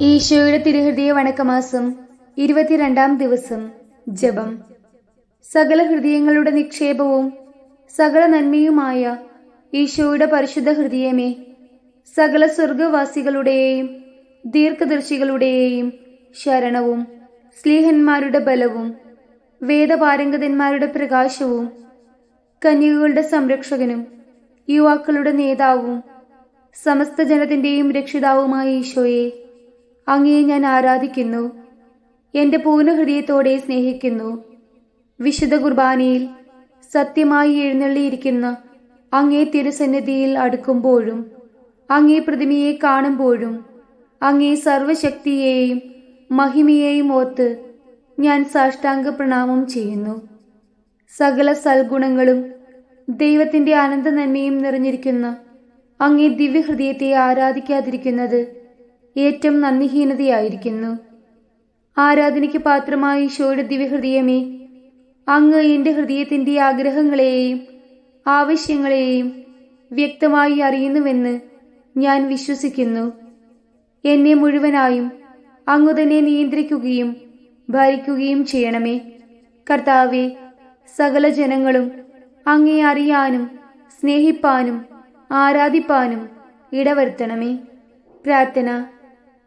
ഈശോയുടെ തിരുഹൃദയ വണക്കമാസം ഇരുപത്തിരണ്ടാം ദിവസം ജപം. സകല ഹൃദയങ്ങളുടെ നിക്ഷേപവും സകല നന്മയുമായ ഈശോയുടെ പരിശുദ്ധ ഹൃദയമേ സകല സ്വർഗവാസികളുടെയും ദീർഘദർശികളുടെയും ശരണവും സ്ലീഹന്മാരുടെ ബലവും വേദപാരംഗതന്മാരുടെ പ്രകാശവും കന്യകകളുടെ സംരക്ഷകനും യുവാക്കളുടെ നേതാവും സമസ്ത ജനത്തിന്റെയും രക്ഷിതാവുമായ ഈശോയെ അങ്ങയെ ഞാൻ ആരാധിക്കുന്നു. എന്റെ പൂർണ ഹൃദയത്തോടെ സ്നേഹിക്കുന്നു. വിശുദ്ധ കുർബാനയിൽ സത്യമായി എഴുന്നള്ളിയിരിക്കുന്ന അങ്ങേ തിരുസന്നിധിയിൽ അടുക്കുമ്പോഴും അങ്ങേ പ്രതിമയെ കാണുമ്പോഴും അങ്ങേ സർവശക്തിയെയും മഹിമയെയും ഓർത്ത് ഞാൻ സാഷ്ടാംഗ പ്രണാമം ചെയ്യുന്നു. സകല സൽഗുണങ്ങളും ദൈവത്തിന്റെ അനന്ത നന്മയും നിറഞ്ഞിരിക്കുന്ന അങ്ങേ ദിവ്യഹൃദയത്തെ ആരാധിക്കാതിരിക്കുന്നത് ഏറ്റവും നന്ദിഹീനതയായിരിക്കുന്നു. ആരാധനയ്ക്ക് പാത്രമായ ഈശോയുടെ ദിവ്യഹൃദയമേ അങ്ങ് എന്റെ ഹൃദയത്തിന്റെ ആഗ്രഹങ്ങളെയും ആവശ്യങ്ങളെയും വ്യക്തമായി അറിയുന്നുവെന്ന് ഞാൻ വിശ്വസിക്കുന്നു. എന്നെ മുഴുവനായും അങ്ങു തന്നെ നിയന്ത്രിക്കുകയും ഭരിക്കുകയും ചെയ്യണമേ. കർത്താവെ സകല ജനങ്ങളും അങ്ങേ അറിയാനും സ്നേഹിപ്പാനും ആരാധിപ്പാനും ഇടവരുത്തണമേ. പ്രാർത്ഥന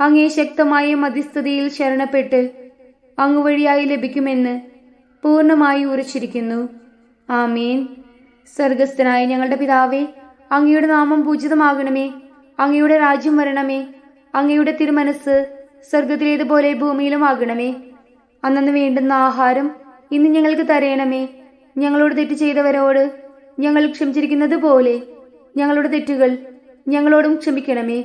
അങ്ങേ ശക്തമായ മധ്യസ്ഥതയിൽ ശരണപ്പെട്ട് അങ്ങ് വഴിയായി ലഭിക്കുമെന്ന് പൂർണമായി ഉറച്ചിരിക്കുന്നു. ആമീൻ. സ്വർഗസ്ഥനായ ഞങ്ങളുടെ പിതാവേ അങ്ങയുടെ നാമം പൂജിതമാകണമേ. അങ്ങയുടെ രാജ്യം വരണമേ. അങ്ങയുടെ തിരുമനസ് സ്വർഗത്തിലേതുപോലെ ഭൂമിയിലും ആകണമേ അന്നു വേണ്ടുന്ന ആഹാരം ഇന്ന് ഞങ്ങൾക്ക് തരയണമേ ഞങ്ങളോട് തെറ്റ് ചെയ്തവരോട് ഞങ്ങൾ ക്ഷമിച്ചിരിക്കുന്നത് പോലെ ഞങ്ങളുടെ തെറ്റുകൾ ഞങ്ങളോടും ക്ഷമിക്കണമേ.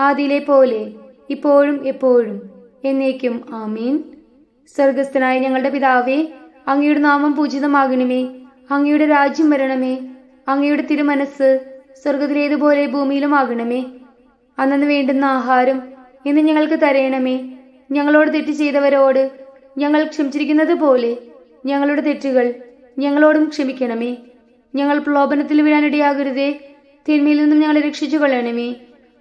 ആദിയിലെ പോലെ ഇപ്പോഴും എപ്പോഴും എന്നേക്കും ആമീൻ. സ്വർഗസ്ഥനായ ഞങ്ങളുടെ പിതാവേ അങ്ങയുടെ നാമം പൂജിതമാകണമേ. അങ്ങയുടെ രാജ്യം വരണമേ. അങ്ങയുടെ തിരുമനസ് സ്വർഗത്തിലേതുപോലെ ഭൂമിയിലും ആകണമേ അന്നു വേണ്ടുന്ന ആഹാരം ഇന്ന് ഞങ്ങൾക്ക് തരയണമേ ഞങ്ങളോട് തെറ്റ് ചെയ്തവരോട് ഞങ്ങൾ ക്ഷമിച്ചിരിക്കുന്നത് പോലെ ഞങ്ങളുടെ തെറ്റുകൾ ഞങ്ങളോടും ക്ഷമിക്കണമേ. ഞങ്ങൾ പ്രലോഭനത്തിൽ വീഴാനിടയാകരുതേ. തിന്മയിൽ നിന്നും ഞങ്ങളെ രക്ഷിച്ചു കൊള്ളണമേ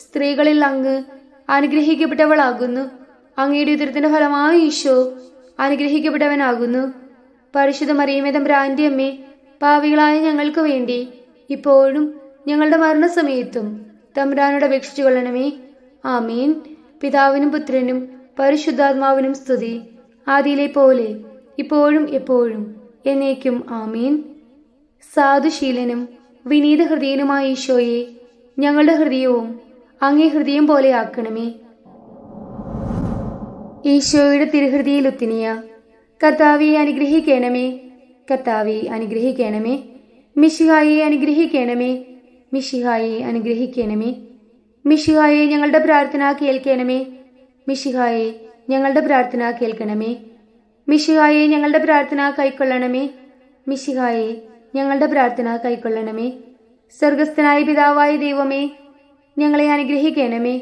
സ്ത്രീകളിൽ അങ്ങ് അനുഗ്രഹിക്കപ്പെട്ടവളാകുന്നു. അങ്ങയുടെ ഉദരത്തിന്റെ ഫലമായി ഈശോ അനുഗ്രഹിക്കപ്പെട്ടവനാകുന്നു. പരിശുദ്ധ മറിയമേതം ഭ്രാന്തി അമ്മേ പാവികളായ ഞങ്ങൾക്ക് വേണ്ടി ഇപ്പോഴും ഞങ്ങളുടെ മരണസമയത്തും തമ്പ്രാനോട് അപേക്ഷിച്ചു കൊള്ളണമേ. ആമീൻ. പിതാവിനും പുത്രനും പരിശുദ്ധാത്മാവിനും സ്തുതി. ആദിയിലെ പോലെ ഇപ്പോഴും എപ്പോഴും എന്നേക്കും ആമീൻ. സാധുശീലനും വിനീത ഹൃദയനുമായ ഈശോയെ ഞങ്ങളുടെ ഹൃദയവും അങ്ങേ ഹൃദയം പോലെ ആക്കണമേ. ഈശോയുടെ തിരുഹൃതിയിൽ ഉത്തിനിയ കർത്താവെ അനുഗ്രഹിക്കണമേ. കർത്താവെ അനുഗ്രഹിക്കണമേ. മിഷിഹായെ അനുഗ്രഹിക്കണമേ. മിഷിഹായെ അനുഗ്രഹിക്കണമേ. മിഷിഹായെ ഞങ്ങളുടെ പ്രാർത്ഥന കേൾക്കണമേ. മിഷിഹായെ ഞങ്ങളുടെ പ്രാർത്ഥന കേൾക്കണമേ. മിഷിഹായെ ഞങ്ങളുടെ പ്രാർത്ഥന കൈക്കൊള്ളണമേ. മിഷിഹായെ ഞങ്ങളുടെ പ്രാർത്ഥന കൈക്കൊള്ളണമേ. സ്വർഗസ്ഥനായ പിതാവായ ദൈവമേ ഞങ്ങളെ അനുഗ്രഹിക്കണമേ.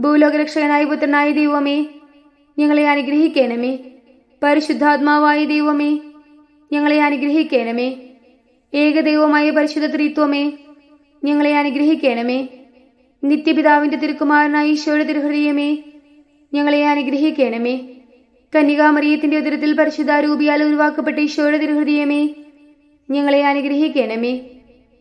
ഭൂലോകരക്ഷകനായ പുത്രനായ ദൈവമേ ഞങ്ങളെ അനുഗ്രഹിക്കണമേ. പരിശുദ്ധാത്മാവായ ദൈവമേ ഞങ്ങളെ അനുഗ്രഹിക്കണമേ. ഏകദൈവമായ പരിശുദ്ധ ത്രിത്വമേ ഞങ്ങളെ അനുഗ്രഹിക്കണമേ. നിത്യപിതാവിന്റെ തിരുക്കുമാരനായ ഈശോയുടെ തിരുഹൃദയമേ ഞങ്ങളെ അനുഗ്രഹിക്കണമേ. കന്യകാമറിയത്തിന്റെ ഉദരത്തിൽ പരിശുദ്ധാരൂപിയാൽ ഉരുവാക്കപ്പെട്ട ഈശോയുടെ തിരുഹൃദയമേ ഞങ്ങളെ അനുഗ്രഹിക്കണമേ.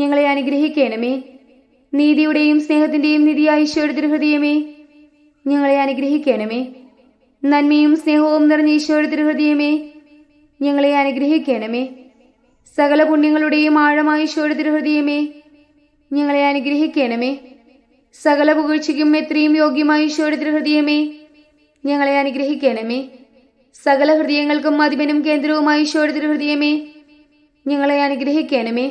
ഞങ്ങളെ അനുഗ്രഹിക്കണമേ. നീതിയുടെയും സ്നേഹത്തിന്റെയും നിധിയായ ഈശോയുടെ തിരുഹൃദയമേ ഞങ്ങളെ അനുഗ്രഹിക്കണമേ. നന്മയും സ്നേഹവും നിറഞ്ഞ ഈശോയുടെ തിരുഹൃദയമേ ഞങ്ങളെ അനുഗ്രഹിക്കണമേ. സകല പുണ്യങ്ങളുടെയും ആഴമായ ഈശോയുടെ തിരുഹൃദയമേ ഞങ്ങളെ അനുഗ്രഹിക്കണമേ. സകല പുകഴ്ചയ്ക്കും എത്രയും യോഗ്യമായ ഈശോയുടെ തിരുഹൃദയമേ ഞങ്ങളെ അനുഗ്രഹിക്കണമേ. സകല ഹൃദയങ്ങൾക്കും അധിപനും കേന്ദ്രവുമായ ഈശോയുടെ തിരുഹൃദയമേ ഞങ്ങളെ അനുഗ്രഹിക്കണമേ.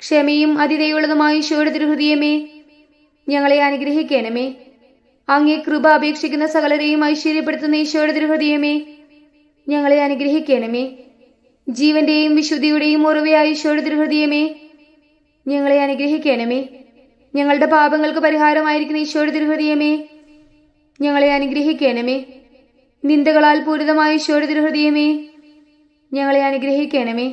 ക്ഷമയും അതിഥയുള്ളതുമായ ഈശോയുടെ തിരുഹൃദയമേ ഞങ്ങളെ അനുഗ്രഹിക്കണമേ. അങ്ങേ കൃപ അപേക്ഷിക്കുന്ന സകലരെയും ഐശ്വര്യപ്പെടുത്തുന്ന ഈശോയുടെ തിരുഹൃദയമേ ഞങ്ങളെ അനുഗ്രഹിക്കണമേ. ജീവന്റെയും വിശുദ്ധിയുടെയും ഉറവയായ ഈശോയുടെ തിരുഹൃദയമേ ഞങ്ങളെ അനുഗ്രഹിക്കണമേ. ഞങ്ങളുടെ പാപങ്ങൾക്ക് പരിഹാരമായിരിക്കുന്ന ഈശോയുടെ തിരുഹൃദയമേ ഞങ്ങളെ അനുഗ്രഹിക്കണമേ. നിന്ദകളാൽ പൂരിതമായ ഈശോയുടെ തിരുഹൃദയമേ ഞങ്ങളെ അനുഗ്രഹിക്കണമേ.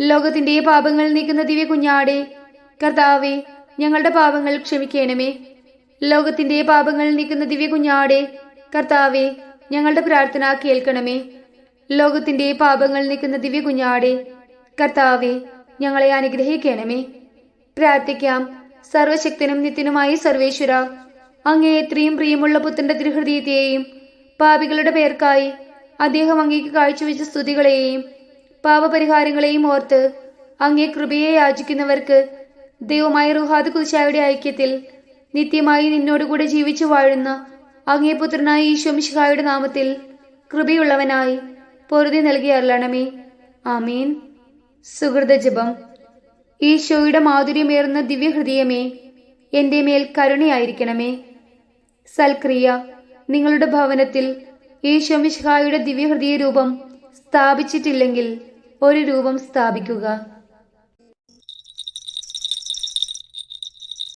ലോകത്തിന്റെ പാപങ്ങൾ നീക്കുന്ന ദിവ്യ കുഞ്ഞാടെ കർത്താവെ ഞങ്ങളുടെ പാപങ്ങൾ ക്ഷമിക്കണമേ. ലോകത്തിന്റെ പാപങ്ങൾ നീക്കുന്ന ദിവ്യ കുഞ്ഞാടെ കർത്താവെ ഞങ്ങളുടെ പ്രാർത്ഥന കേൾക്കണമേ. ലോകത്തിന്റെ പാപങ്ങൾ നീക്കുന്ന ദിവ്യ കുഞ്ഞാടെ കർത്താവെ ഞങ്ങളെ അനുഗ്രഹിക്കണമേ. പ്രാർത്ഥിക്കാം. സർവശക്തനും നിത്യനുമായി സർവേശ്വര അങ്ങേ എത്രയും പ്രിയമുള്ള പുത്രന്റെ തിരുഹൃദയത്തെയും പാപികളുടെ പേർക്കായി അദ്ദേഹം അങ്ങേക്ക് കാഴ്ചവെച്ച സ്തുതികളെയും പാപപരിഹാരങ്ങളെയും ഓർത്ത് അങ്ങേ കൃപയെ യാചിക്കുന്നവർക്ക് ദൈവമായ റുഹാദ് കുശായുടെ ഐക്യത്തിൽ നിത്യമായി നിന്നോടുകൂടെ ജീവിച്ചു വാഴുന്ന അങ്ങേ പുത്രനായ ഈശോമിഷിഹായുടെ നാമത്തിൽ കൃപയുള്ളവനായി പൊറുതി നൽകി അരുളണമേ. ആമീൻ. സുഹൃത ജപം. ഈശോയുടെ മാധുര്യമേറുന്ന ദിവ്യഹൃദയമേ എന്റെ മേൽ കരുണയായിരിക്കണമേ. സൽക്രിയ നിങ്ങളുടെ ഭവനത്തിൽ ഈശോമിഷിഹായുടെ ദിവ്യഹൃദയ രൂപം സ്ഥാപിച്ചിട്ടില്ലെങ്കിൽ ഒരു രൂപം സ്ഥാപിക്കുക.